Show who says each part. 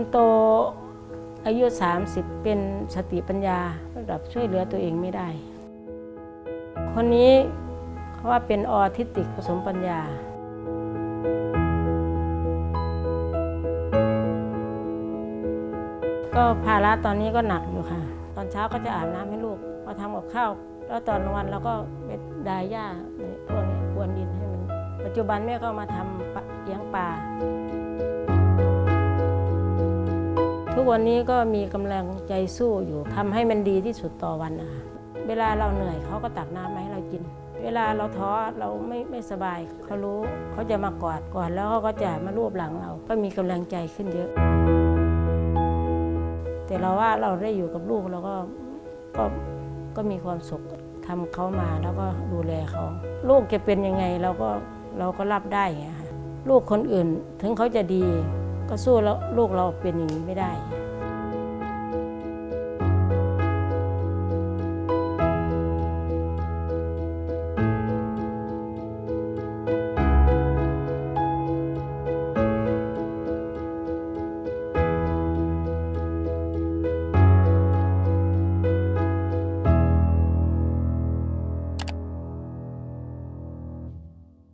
Speaker 1: นโตอายุ 30 เป็นสติปัญญาระดับช่วยเหลือตัวเองไม่ได้ คนนี้เขาว่าเป็นออทิสติกผสมปัญญา ก็ภาระตอนนี้ก็หนักอยู่ค่ะ ตอนเช้าก็จะอาบน้ำให้ลูก พอทำกับข้าว แล้วตอนวันเราก็ไปดายหญ้าพวกนี้กวนดินให้มัน ปัจจุบันแม่ก็มาทำเลี้ยงปลา ทุกวันนี้ก็มีกำลังใจสู้อยู่ทำให้มันดีที่สุดต่อวันนะคะเวลาเราเหนื่อยเขาก็ตักน้ำมาให้เรากิน เวลาเราท้อเราไม่ไม่สบายเขารู้เขาจะมากอดก่อนแล้วเขาก็จะมารูปหลังเรา ก็มีกำลังใจขึ้นเยอะ แต่เราว่าเราได้อยู่กับลูกเราก็ก็ก็มีความสุขทำเขามาแล้วก็ดูแลเขา ลูกจะเป็นยังไงเราก็เราก็รับได้ไงค่ะลูกคนอื่นถึงเขาจะดี ก็สู้แล้วลูกเราเป็นอย่างนี้ไม่ได้